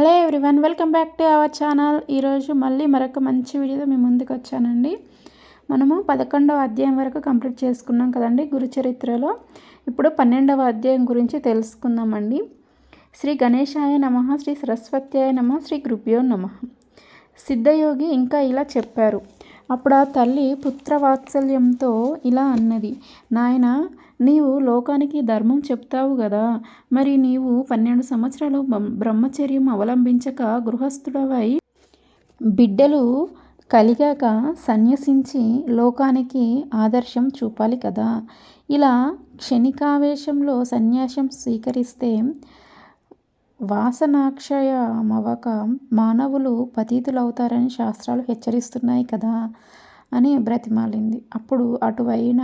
Hello everyone welcome back to our channel. ఈరోజు మళ్ళీ మరొక మంచి వీడియోతో మీ ముందుకు వచ్చానండి. మనము పదకొండవ అధ్యాయం వరకు కంప్లీట్ చేసుకున్నాం కదండి గురుచరిత్రలో ఇప్పుడు పన్నెండవ అధ్యాయం గురించి తెలుసుకుందామండి. శ్రీ గణేశాయ నమ శ్రీ సరస్వత్యాయ నమ శ్రీ గృభ్యో నమ. సిద్ధయోగి ఇంకా ఇలా చెప్పారు. అప్పుడు ఆ తల్లి పుత్రవాత్సల్యంతో ఇలా అన్నది నాయన నీవు లోకానికి ధర్మం చెప్తావు కదా మరి నీవు పన్నెండు సంవత్సరాలు బ్రహ్మచర్యం అవలంబించక గృహస్థుడవై బిడ్డలు కలిగాక సన్యసించి లోకానికి ఆదర్శం చూపాలి కదా. ఇలా క్షణికావేశంలో సన్యాసం స్వీకరిస్తే వాసనాక్షయమవక మానవులు పతీతులవుతారని శాస్త్రాలు హెచ్చరిస్తున్నాయి కదా అని బ్రతిమాలింది. అప్పుడు అటువైన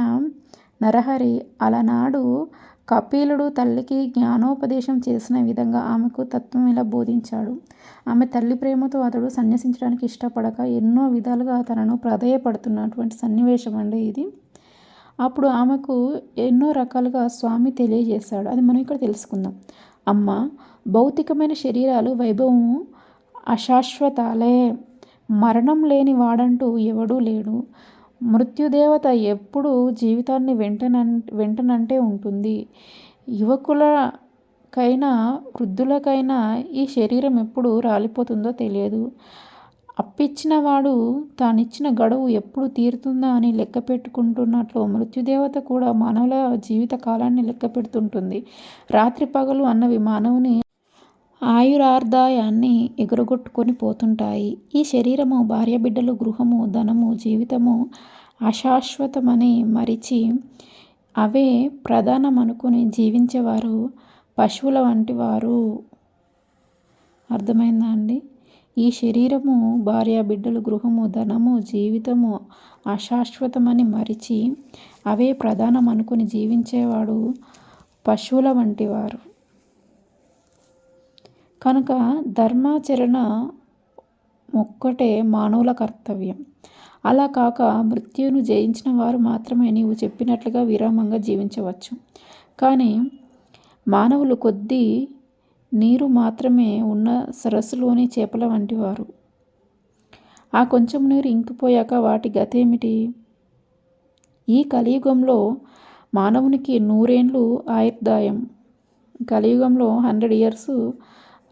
నరహరి అలనాడు కపిలుడు తల్లికి జ్ఞానోపదేశం చేసిన విధంగా ఆమెకు తత్వం ఇలా బోధించాడు. ఆమె తల్లి ప్రేమతో అతడు సన్యసించడానికి ఇష్టపడక ఎన్నో విధాలుగా తనను ప్రధేయపడుతున్నటువంటి సన్నివేశం అండి ఇది. అప్పుడు ఆమెకు ఎన్నో రకాలుగా స్వామి తెలియజేశాడు. అది మనం ఇక్కడ తెలుసుకుందాం. అమ్మ భౌతికమైన శరీరాలు వైభవము అశాశ్వతాలే. మరణం లేని వాడంటూ ఎవడూ లేడు. మృత్యుదేవత ఎప్పుడు జీవితాన్ని వెంటన వెంటనంటే ఉంటుంది. యువకులకైనా వృద్ధులకైనా ఈ శరీరం ఎప్పుడు రాలిపోతుందో తెలియదు. అప్పిచ్చిన వాడు తానిచ్చిన గడువు ఎప్పుడు తీరుతుందా అని లెక్క పెట్టుకుంటున్నట్లు మృత్యుదేవత కూడా మానవుల జీవిత కాలాన్ని లెక్క పెడుతుంటుంది. రాత్రి పగలు అన్నవి మానవుని ఆయురార్దాయాన్ని ఎగురగొట్టుకొని పోతుంటాయి. ఈ శరీరము భార్యబిడ్డలు గృహము ధనము జీవితము అశాశ్వతమని మరిచి అవే ప్రధానమనుకుని జీవించేవారు పశువుల వంటి వారు అర్థమైందా అండి? ఈ శరీరము భార్య బిడ్డలు గృహము ధనము జీవితము అశాశ్వతమని మరిచి అవే ప్రధానమనుకుని జీవించేవాడు పశువుల వంటివారు. కనుక ధర్మాచరణ ఒక్కటే మానవుల కర్తవ్యం. అలా కాక మృత్యును జయించిన వారు మాత్రమే నీవు చెప్పినట్లుగా విరామంగా జీవించవచ్చు. కానీ మానవులు కొద్ది నీరు మాత్రమే ఉన్న సరస్సులోని చేపల వంటి వారు ఆ కొంచెం నీరు ఇంకిపోయాక వాటి గతేమిటి? ఈ కలియుగంలో మానవునికి నూరేండ్లు ఆయుర్దాయం. కలియుగంలో హండ్రెడ్ ఇయర్స్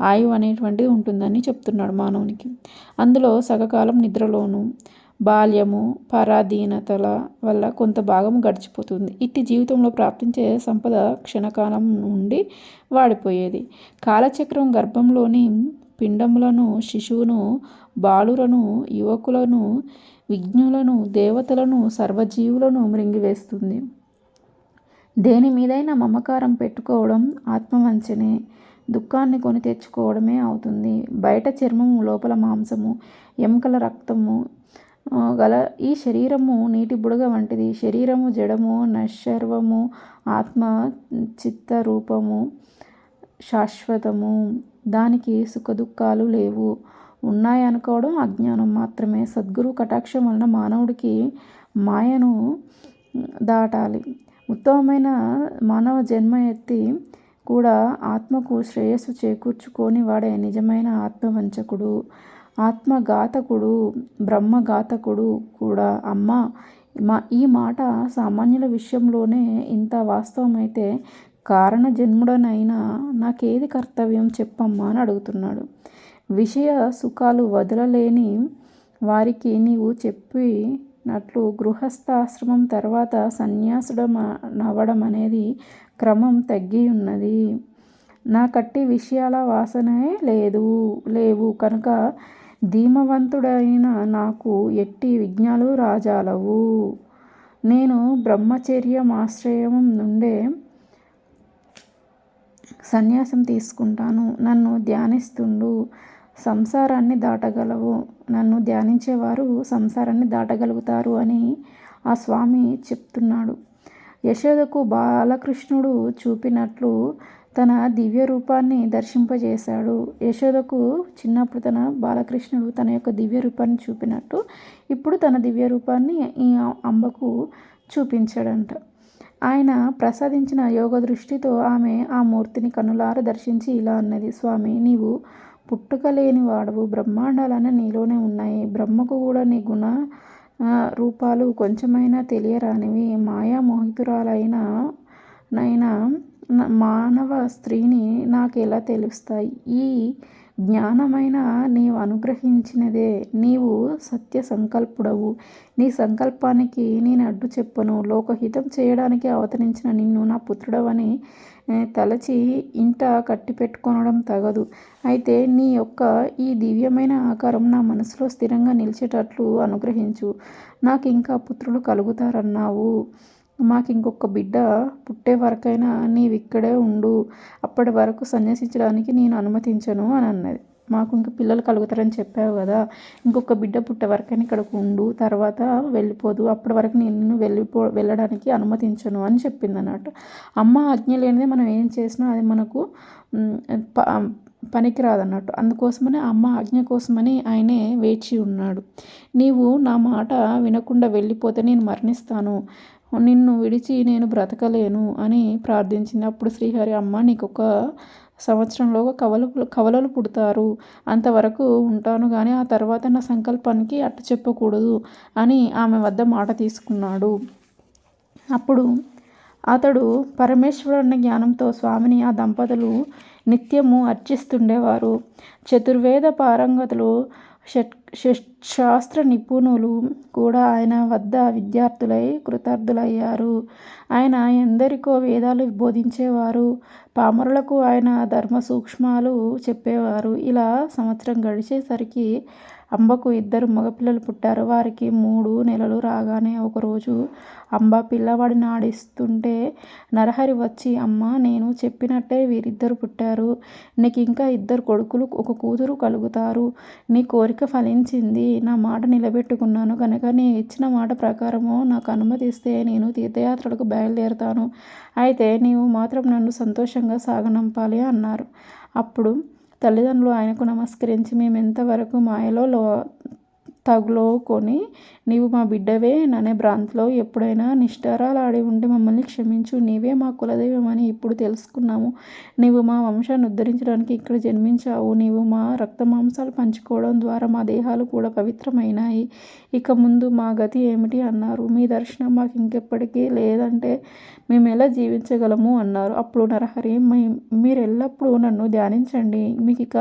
ఆయువు అనేటువంటిది ఉంటుందని చెప్తున్నాడు మానవునికి. అందులో సగకాలం నిద్రలోను బాల్యము పరాధీనతల వల్ల కొంత భాగం గడిచిపోతుంది. ఇట్టి జీవితంలో ప్రాప్తించే సంపద క్షణకాలం నుండి వాడిపోయేది. కాలచక్రం గర్భంలోని పిండములను శిశువును బాలులను యువకులను విజ్ఞులను దేవతలను సర్వజీవులను మృంగివేస్తుంది. దేని మీదైనా మమకారం పెట్టుకోవడం ఆత్మవంచనే. దుఃఖాన్ని కొని తెచ్చుకోవడమే అవుతుంది. బయట చర్మము లోపల మాంసము ఎముకల రక్తము గల ఈ శరీరము నీటి బుడగ వంటిది. శరీరము జడము నశ్వర్వము ఆత్మ చిత్త రూపము శాశ్వతము. దానికి సుఖదుఖాలు లేవు. ఉన్నాయనుకోవడం అజ్ఞానం మాత్రమే. సద్గురు కటాక్షం వలన మానవుడికి మాయను దాటాలి. ఉత్తమమైన మానవ జన్మ ఎత్తి కూడా ఆత్మకు శ్రేయస్సు చేకూర్చుకోని వాడే నిజమైన ఆత్మవంచకుడు ఆత్మఘాతకుడు బ్రహ్మఘాతకుడు కూడా. అమ్మ మా ఈ మాట సామాన్యుల విషయంలోనే ఇంత వాస్తవమైతే కారణ జన్ముడనైనా నాకేది కర్తవ్యం చెప్పమ్మా అని అడుగుతున్నాడు. విషయ సుఖాలు వదలలేని వారికి నీవు చెప్పినట్లు గృహస్థాశ్రమం తర్వాత సన్యాసుడం నవ్వడం అనేది క్రమం తగ్గి ఉన్నది నా కట్టి విషయాల వాసనే లేదు లేవు. కనుక ధీమవంతుడైన నాకు ఎట్టి విజ్ఞాలు రాజాలవు. నేను బ్రహ్మచర్యమాశ్రయం నుండే సన్యాసం తీసుకుంటాను. నన్ను ధ్యానిస్తుండు సంసారాన్ని దాటగలవు. నన్ను ధ్యానించేవారు సంసారాన్ని దాటగలుగుతారు అని ఆ స్వామి చెప్తున్నాడు. యశోదకు బాలకృష్ణుడు చూపినట్లు తన దివ్య రూపాన్ని దర్శింపజేశాడు. యశోదకు చిన్నప్పుడు తన బాలకృష్ణుడు తన యొక్క దివ్య రూపాన్ని చూపినట్టు ఇప్పుడు తన దివ్య రూపాన్ని ఈ అంబకు చూపించాడంట. ఆయన ప్రసాదించిన యోగ దృష్టితో ఆమె ఆ మూర్తిని కనులార దర్శించి ఇలా అన్నది స్వామి నీవు పుట్టుక లేని వాడవు బ్రహ్మాండాలన్నీ నీలోనే ఉన్నాయి. బ్రహ్మకు కూడా నీ గుణ రూపాలు కొంచెమైనా తెలియరానివి. మాయా మోహితురాలైన నైనా మానవ స్త్రీని నాకు ఎలా తెలుస్తాయి? ఈ జ్ఞానమైన నీవు అనుగ్రహించినదే నీవు సత్య సంకల్పుడవు నీ సంకల్పానికి నేను అడ్డు చెప్పను. లోకహితం చేయడానికి అవతరించిన నిన్ను నా పుత్రుడవని తలచి ఇంట కట్టిపెట్టుకొనడం తగదు. అయితే నీ యొక్క ఈ దివ్యమైన ఆకారం నా మనసులో స్థిరంగా నిలిచేటట్లు అనుగ్రహించు. నాకు ఇంకా పుత్రులు కలుగుతారన్నావు. మాకు ఇంకొక బిడ్డ పుట్టే వరకైనా నీవిక్కడే ఉండు. అప్పటి వరకు సన్యసించడానికి నేను అనుమతించను అని అన్నది. మాకు ఇంక పిల్లలు కలుగుతారని చెప్పావు కదా. ఇంకొక బిడ్డ పుట్టే వరకైనా ఇక్కడికి ఉండు. తర్వాత వెళ్ళిపోదు. అప్పటి వరకు నేను వెళ్ళిపో వెళ్ళడానికి అనుమతించను అని చెప్పింది అన్నట్టు అమ్మ ఆజ్ఞ లేనిదే మనం ఏం చేసినా అది మనకు పనికిరాదన్నట్టు. అందుకోసమని అమ్మ ఆజ్ఞ కోసమని ఆయనే వేచి ఉన్నాడు. నీవు నా మాట వినకుండా వెళ్ళిపోతే నేను మరణిస్తాను. నిన్ను విడిచి నేను బ్రతకలేను అని ప్రార్థించింది. అప్పుడు శ్రీహరి అమ్మ నీకు ఒక సంవత్సరంలో కవలు కవలలు పుడతారు. అంతవరకు ఉంటాను కానీ ఆ తర్వాత నా సంకల్పానికి అట్ట చెప్పకూడదు అని ఆమె వద్ద మాట తీసుకున్నాడు. అప్పుడు అతడు పరమేశ్వరుని జ్ఞానంతో స్వామిని ఆ దంపతులు నిత్యము అర్చిస్తుండేవారు. చతుర్వేద పారంగతులు షట్ శాస్త్ర నిపుణులు కూడా ఆయన వద్ద విద్యార్థులై కృతార్థులయ్యారు. ఆయన ఎందరికో వేదాలు బోధించేవారు. పామరులకు ఆయన ధర్మ సూక్ష్మాలు చెప్పేవారు. ఇలా సంవత్సరం గడిచేసరికి అంబకు ఇద్దరు మగపిల్లలు పుట్టారు. వారికి మూడు నెలలు రాగానే ఒకరోజు అంబ పిల్లవాడిని ఆడిస్తుంటే నరహరి వచ్చి అమ్మ నేను చెప్పినట్టే వీరిద్దరు పుట్టారు. నీకు ఇంకా ఇద్దరు కొడుకులు ఒక కూతురు కలుగుతారు. నీ కోరిక ఫలించింది. నా మాట నిలబెట్టుకున్నాను. కనుక నీ ఇచ్చిన మాట ప్రకారము నాకు అనుమతిస్తే నేను తీర్థయాత్రలకు బయలుదేరుతాను. అయితే నీవు మాత్రం నన్ను సంతోషంగా సాగనంపాలి అన్నారు. అప్పుడు తల్లిదండ్రులు ఆయనకు నమస్కరించి మేము ఎంతవరకు మాయలో లో తగులుకొని నీవు మా బిడ్డవే ననే భ్రాంతిలో ఎప్పుడైనా నిష్ఠారాలాడి ఉంటే మమ్మల్ని క్షమించు. నీవే మా కులదైవమని ఇప్పుడు తెలుసుకున్నాము. నీవు మా వంశాన్ని ఉద్ధరించడానికి ఇక్కడ జన్మించావు. నీవు మా రక్త మాంసాలు పంచుకోవడం ద్వారా మా దేహాలు కూడా పవిత్రమైనాయి. ఇక ముందు మా గతి ఏమిటి? అన్నారు. మీ దర్శనం మాకు ఇంకెప్పటికీ లేదంటే మేము ఎలా జీవించగలము? అన్నారు. అప్పుడు నరహరి మీ మీరు ఎల్లప్పుడూ నన్ను ధ్యానించండి. మీకు ఇక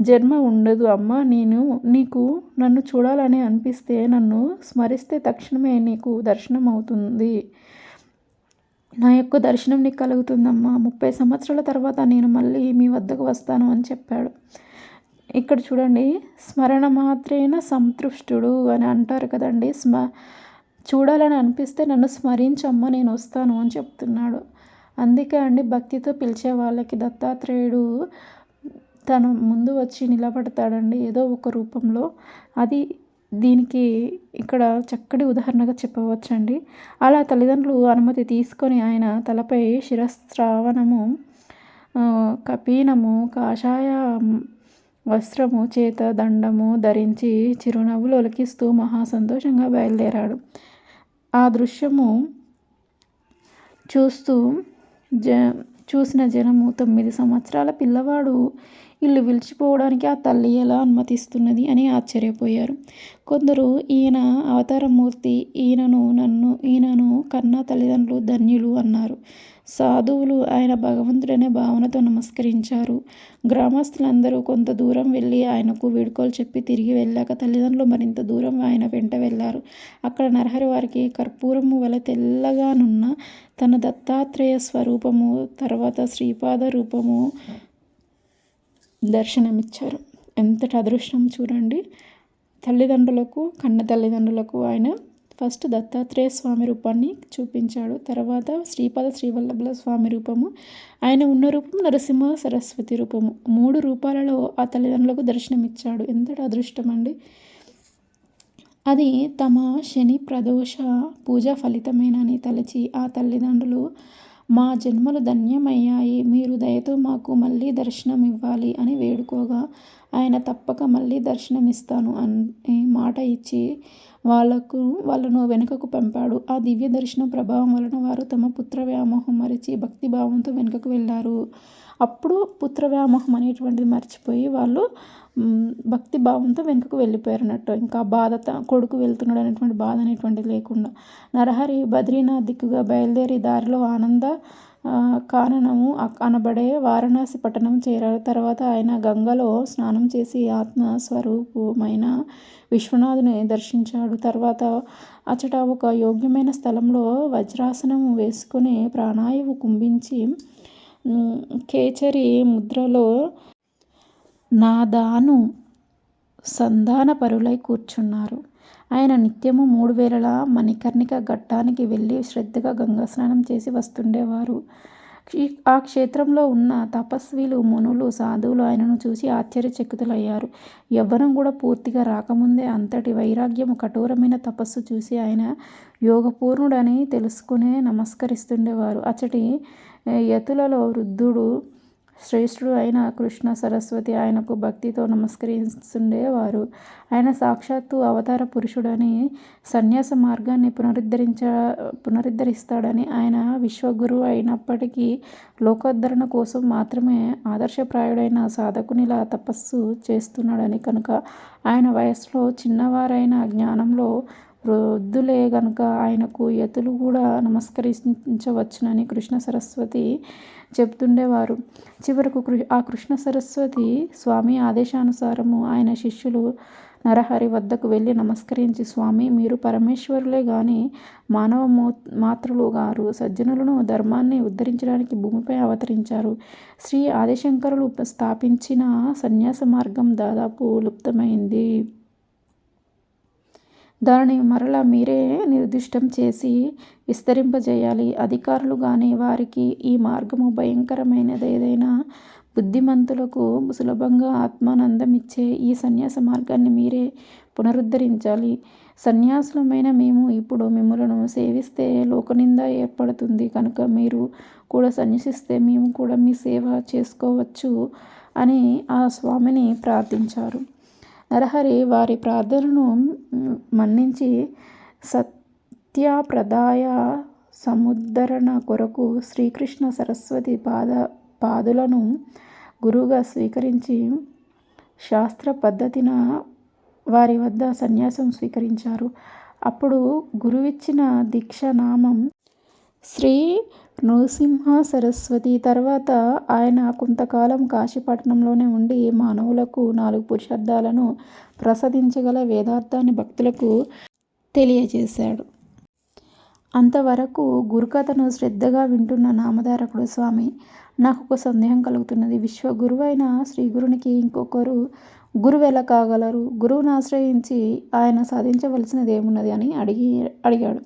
జన్మ ఉండదు అమ్మ. నేను నీకు నన్ను చూడాలని అనిపిస్తే నన్ను స్మరిస్తే తక్షణమే నీకు దర్శనం అవుతుంది. నా యొక్క దర్శనం నీకు కలుగుతుందమ్మా. ముప్పై సంవత్సరాల తర్వాత నేను మళ్ళీ మీ వద్దకు వస్తాను అని చెప్పాడు. ఇక్కడ చూడండి స్మరణ మాత్రేన సంతృష్టుడు అని అంటారు కదండి. స్మ చూడాలని అనిపిస్తే నన్ను స్మరించమ్మ నేను వస్తాను అని చెప్తున్నాడు. అందుకే అండి భక్తితో పిలిచే వాళ్ళకి దత్తాత్రేయుడు తను ముందు వచ్చి నిలబడతాడండి ఏదో ఒక రూపంలో. అది దీనికి ఇక్కడ చక్కటి ఉదాహరణగా చెప్పవచ్చండి. అలా తల్లిదండ్రులు అనుమతి తీసుకొని ఆయన తలపై శిరస్రావణము కపీనము కాషాయ వస్త్రము చేత దండము ధరించి చిరునవ్వులు ఒలికిస్తూ మహా సంతోషంగా బయలుదేరాడు. ఆ దృశ్యము చూస్తూ జ చూసిన జనము తొమ్మిది సంవత్సరాల పిల్లవాడు ఇల్లు విడిచిపోవడానికి ఆ తల్లి ఎలా అనుమతిస్తున్నది అని ఆశ్చర్యపోయారు. కొందరు ఈయన అవతారమూర్తి ఈయనను నన్ను ఈయనను కన్నా తల్లిదండ్రులు ధన్యులు అన్నారు. సాధువులు ఆయన భగవంతుడనే భావనతో నమస్కరించారు. గ్రామస్తులందరూ కొంత దూరం వెళ్ళి ఆయనకు వీడుకోలు చెప్పి తిరిగి వెళ్ళాక తల్లిదండ్రులు మరింత దూరం ఆయన వెంట వెళ్ళారు. అక్కడ నరహరి వారికి కర్పూరము వల తెల్లగానున్న తన దత్తాత్రేయ స్వరూపము తర్వాత శ్రీపాద రూపము దర్శనమిచ్చారు. ఎంతటి అదృష్టం చూడండి. తల్లిదండ్రులకు కన్న తల్లిదండ్రులకు ఆయన ఫస్ట్ దత్తాత్రేయ స్వామి రూపాన్ని చూపించాడు. తర్వాత శ్రీపాద శ్రీవల్లభుల స్వామి రూపము ఆయన ఉన్న రూపం నరసింహ సరస్వతి రూపము. మూడు రూపాలలో ఆ తల్లిదండ్రులకు దర్శనమిచ్చాడు. ఎంతటి అదృష్టం అండి! అది తమ శని ప్రదోష పూజ ఫలితమేనని తలచి ఆ తల్లిదండ్రులు మా జన్మలు ధన్యమయ్యాయి. మీరు దయతో మాకు మళ్ళీ దర్శనం ఇవ్వాలి అని వేడుకోగా ఆయన తప్పక మళ్ళీ దర్శనమిస్తాను అని మాట ఇచ్చి వాళ్ళకు వాళ్ళను వెనుకకు పంపాడు. ఆ దివ్య దర్శనం ప్రభావం వలన వారు తమ పుత్ర వ్యామోహం మరిచి భక్తిభావంతో వెనుకకు వెళ్ళారు. అప్పుడు పుత్ర వ్యామోహం అనేటువంటిది మర్చిపోయి వాళ్ళు భక్తి భావంతో వెనుకకు వెళ్ళిపోయారు అన్నట్టు. ఇంకా బాధ కొడుకు వెళ్తున్నాడు అనేటువంటి బాధ అనేటువంటిది లేకుండా. నరహరి బద్రీనాథ్ దిక్కుగా బయలుదేరి దారిలో ఆనంద కారణము అనబడే వారణాసి పట్టణం చేరారు. తర్వాత ఆయన గంగలో స్నానం చేసి ఆత్మ స్వరూపమైన విశ్వనాథుని దర్శించాడు. తర్వాత అచట ఒక యోగ్యమైన స్థలంలో వజ్రాసనం వేసుకుని ప్రాణాయువు కుంభించి కేచరి ముద్రలో నాదాను సంధాన పరులై కూర్చున్నారు. ఆయన నిత్యము మూడు వేలల మణికర్ణిక ఘట్టానికి వెళ్ళి శ్రద్ధగా గంగా స్నానం చేసి వస్తుండేవారు. ఆ క్షేత్రంలో ఉన్న తపస్విలు మునులు సాధువులు ఆయనను చూసి ఆశ్చర్యచకితులయ్యారు. యవ్వనం కూడా పూర్తిగా రాకముందే అంతటి వైరాగ్యము కఠోరమైన తపస్సు చూసి ఆయన యోగపూర్ణుడని తెలుసుకునే నమస్కరిస్తుండేవారు. అచ్చటి యతులలో వృద్ధుడు శ్రేష్ఠుడు అయిన కృష్ణ సరస్వతి ఆయనకు భక్తితో నమస్కరిస్తుండేవారు. ఆయన సాక్షాత్తు అవతార పురుషుడని సన్యాస మార్గాన్ని పునరుద్ధరించ పునరుద్ధరిస్తాడని ఆయన విశ్వగురువు అయినప్పటికీ లోకోద్ధరణ కోసం మాత్రమే ఆదర్శప్రాయుడైన సాధకునిలా తపస్సు చేస్తున్నాడని కనుక ఆయన వయసులో చిన్నవారైన జ్ఞానంలో వృద్ధులే గనుక ఆయనకు యతులు కూడా నమస్కరించవచ్చునని కృష్ణ సరస్వతి చెప్తుండేవారు. చివరకు ఆ కృష్ణ సరస్వతి స్వామి ఆదేశానుసారము ఆయన శిష్యులు నరహరి వద్దకు వెళ్ళి నమస్కరించి స్వామి మీరు పరమేశ్వరులే గాని మానవ మాతృలు గారు సజ్జనులను ధర్మాన్ని ఉద్ధరించడానికి భూమిపై అవతరించారు. శ్రీ ఆదిశంకరులు స్థాపించిన సన్యాస మార్గం దాదాపు లుప్తమైంది. దానిని మరలా మీరే నిర్దిష్టం చేసి విస్తరింపజేయాలి. అధికారులు కానీ వారికి ఈ మార్గము భయంకరమైనది ఏదైనా బుద్ధిమంతులకు సులభంగా ఆత్మానందమిచ్చే ఈ సన్యాస మార్గాన్ని మీరే పునరుద్ధరించాలి. సన్యాసులమైన మేము ఇప్పుడు మిమ్మలను సేవిస్తే లోకనింద ఏర్పడుతుంది. కనుక మీరు కూడా సన్యసిస్తే మేము కూడా మీ సేవ చేసుకోవచ్చు అని ఆ స్వామిని ప్రార్థించారు. నరహరి వారి ప్రార్థనను మన్నించి సత్యప్రదాయ సముద్ధరణ కొరకు శ్రీకృష్ణ సరస్వతి పాద పాదులను గురువుగా స్వీకరించి శాస్త్ర పద్ధతిన వారి వద్ద సన్యాసం స్వీకరించారు. అప్పుడు గురువిచ్చిన దీక్ష నామం శ్రీ నృసింహ సరస్వతి తర్వాత ఆయన కొంతకాలం కాశీపట్నంలోనే ఉండి మానవులకు నాలుగు పురుషార్థాలను ప్రసాదించగల వేదార్థాన్ని భక్తులకు తెలియజేశాడు. అంతవరకు గురుకథను శ్రద్ధగా వింటున్న నామధారకుడు స్వామి నాకు ఒక సందేహం కలుగుతున్నది. విశ్వగురువైన శ్రీ గురునికి ఇంకొకరు గురువు ఎలా కాగలరు? గురువును ఆశ్రయించి ఆయన సాధించవలసినది ఏమున్నది అని అడిగి అడిగాడు.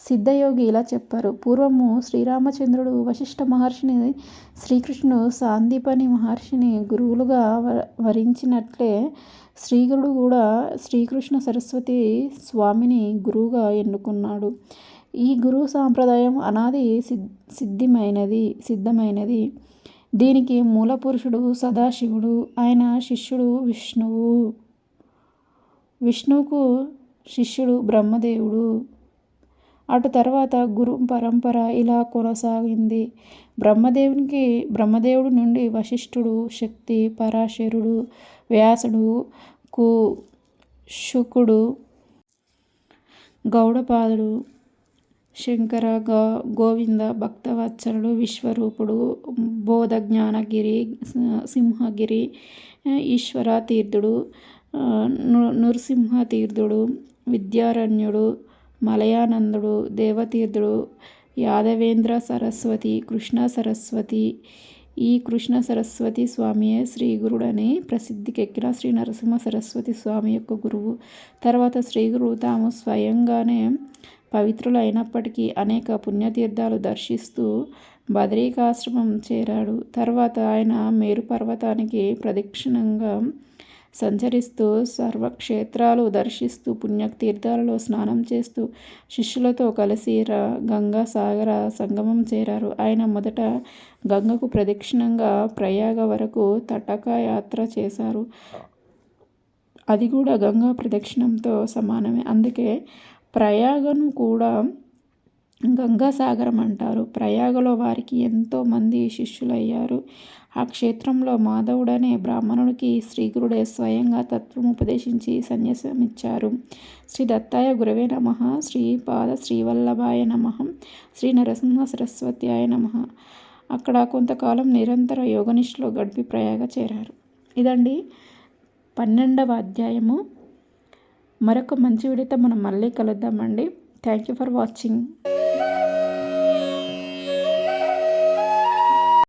సిద్ధయోగి ఇలా చెప్పారు. పూర్వము శ్రీరామచంద్రుడు వశిష్ఠ మహర్షిని శ్రీకృష్ణుడు సాందీపని మహర్షిని గురువులుగా వరించినట్లే శ్రీగురుడు కూడా శ్రీకృష్ణ సరస్వతి స్వామిని గురువుగా ఎన్నుకున్నాడు. ఈ గురువు సాంప్రదాయం అనాది సిద్ధిమైనది సిద్ధమైనది. దీనికి మూల పురుషుడు సదాశివుడు ఆయన శిష్యుడు విష్ణువు. విష్ణువుకు శిష్యుడు బ్రహ్మదేవుడు. అటు తర్వాత గురు పరంపర ఇలా కొనసాగింది. బ్రహ్మదేవునికి బ్రహ్మదేవుడి నుండి వశిష్ఠుడు శక్తి పరాశరుడు వ్యాసుడు కు శుకుడు గౌడపాదుడు శంకర గో గోవింద భక్తవత్సరుడు విశ్వరూపుడు బోధ జ్ఞానగిరి సింహగిరి ఈశ్వర తీర్థుడు నృసింహ తీర్థుడు విద్యారణ్యుడు మలయానందుడు దేవతీర్థుడు యాదవేంద్ర సరస్వతి కృష్ణ సరస్వతి. ఈ కృష్ణ సరస్వతి స్వామియే శ్రీ గురుడని ప్రసిద్ధికెక్కిన శ్రీ నరసింహ సరస్వతి స్వామి యొక్క గురువు. తర్వాత శ్రీ గురువు తాము స్వయంగానే పవిత్రులైనప్పటికీ అనేక పుణ్యతీర్థాలు దర్శిస్తూ బద్రీకాశ్రమం చేరాడు. తర్వాత ఆయన మేరు పర్వతానికి ప్రదక్షిణంగా సంచరిస్తూ సర్వక్షేత్రాలు దర్శిస్తూ పుణ్యతీర్థాలలో స్నానం చేస్తూ శిష్యులతో కలిసి రా గంగా సాగర సంగమం చేరారు. ఆయన మొదట గంగకు ప్రదక్షిణంగా ప్రయాగ వరకు తటక యాత్ర చేశారు. అది కూడా గంగా ప్రదక్షిణంతో సమానమే. అందుకే ప్రయాగను కూడా గంగాసాగరం అంటారు. ప్రయాగలో వారికి ఎంతోమంది శిష్యులయ్యారు. ఆ క్షేత్రంలో మాధవుడనే బ్రాహ్మణుడికి శ్రీగురుడే స్వయంగా తత్వం ఉపదేశించి సన్యాసం ఇచ్చారు. శ్రీ దత్తాయ గురవే నమ. శ్రీపాద శ్రీవల్లభాయ నమ. శ్రీ నరసింహ సరస్వత్యాయ నమ. అక్కడ కొంతకాలం నిరంతర యోగనిష్ఠలో గడిపి ప్రయాగ చేరారు. ఇదండి పన్నెండవ అధ్యాయము. మరొక మంచి విడత మనం మళ్ళీ కలుద్దామండి. Thank you for watching.